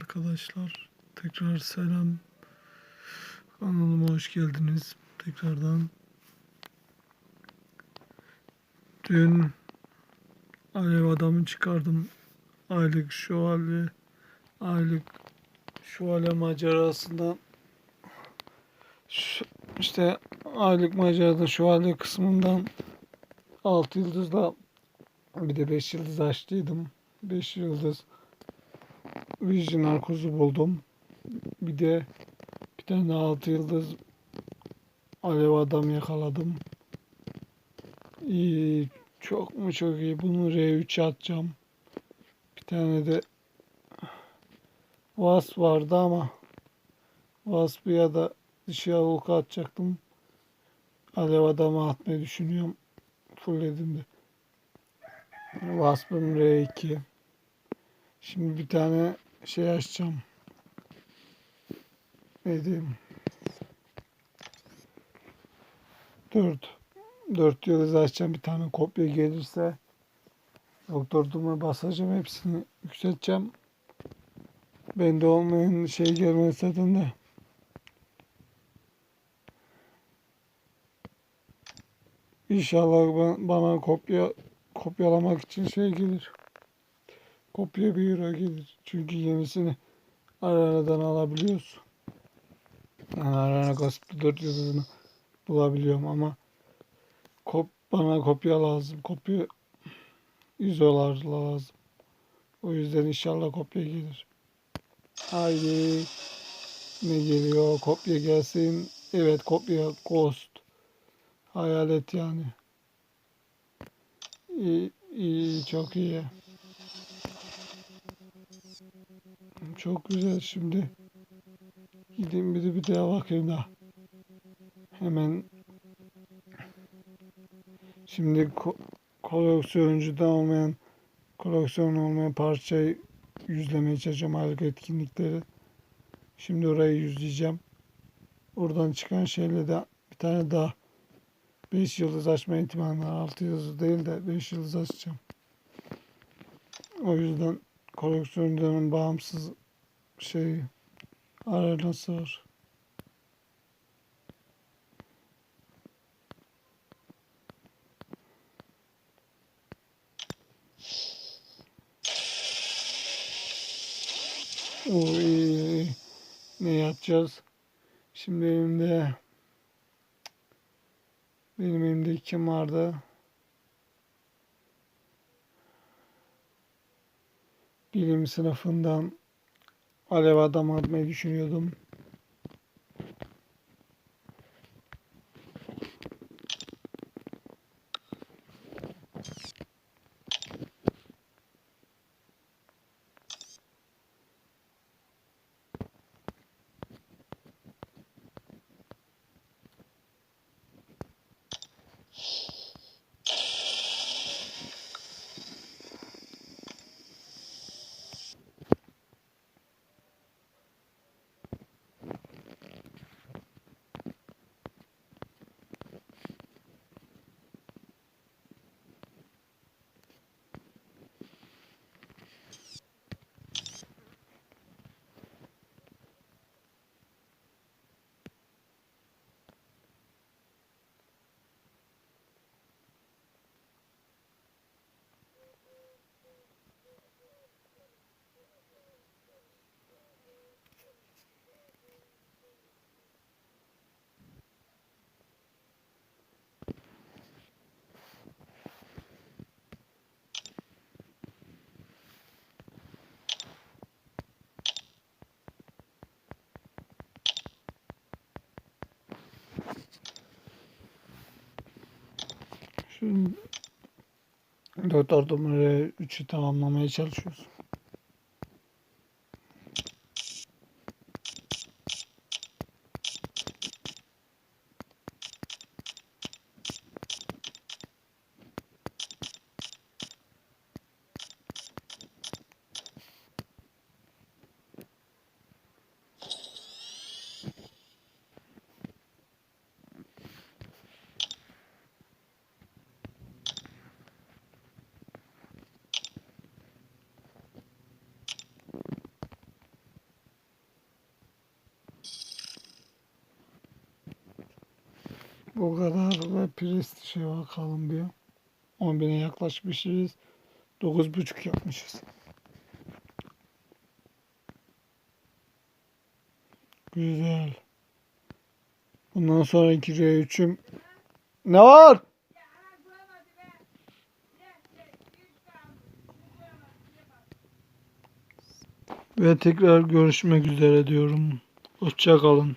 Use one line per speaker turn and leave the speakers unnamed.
arkadaşlar. Tekrar selam. Kanalıma hoş geldiniz. Tekrardan. Dün Alev adamı çıkardım. Aylık şövalye aylık şövalye macerasından işte aylık macerada şövalye kısmından 6 yıldızla bir de 5 yıldız açtıydım. 5 yıldız Vision Arkoz'u buldum. Bir de bir tane 6 yıldız alev adam yakaladım. İyi, çok mu çok iyi. Bunu R3'e atacağım. Bir tane de Wasp vardı ama Wasp'ı ya da dışarı Hulk'a atacaktım. Alev adamı atmayı düşünüyorum. Fullledim de. Wasp'ım R2. Şimdi bir tane şey açacağım. Ne diyeyim? 4. 4 yıldız açacağım. Bir tane kopya gelirse Doktor Doom'a basacağım. Hepsini yükselteceğim. Bende olmayan şey gelmez zaten de. İnşallah ba- bana kopya kopyalamak için şey gelir. Kopya bir euro gelir. Çünkü yenisini aradan alabiliyoruz. Yani arana kasıp 4 yıldızını bulabiliyorum ama kop bana kopya lazım. Kopya 100 dolar lazım. O yüzden inşallah kopya gelir. Haydi. Ne geliyor? Kopya gelsin. Evet kopya Ghost. Hayalet yani. İyi, iyi çok iyi. Çok güzel şimdi. Gideyim bir de bir daha bakayım da. Hemen şimdi ko koleksiyoncuda olmayan koleksiyon olmayan parçayı yüzlemeye çalışacağım aylık etkinlikleri. Şimdi orayı yüzleyeceğim. Oradan çıkan şeyle de bir tane daha 5 yıldız açma ihtimali var. 6 yıldız değil de 5 yıldız açacağım. O yüzden koleksiyoncuların bağımsız şey arenası var. Oy, ne yapacağız? Şimdi elimde benim elimde kim vardı? Bilim sınıfından alev adam atmayı düşünüyordum. Şu dört ordumları üçü tamamlamaya çalışıyoruz. Bu kadar ve prestije bakalım bir. 10 bine yaklaşmışız. 9.5 yapmışız. Güzel. Bundan sonraki R3'üm ne var? Ve tekrar görüşmek üzere diyorum. Hoşça kalın.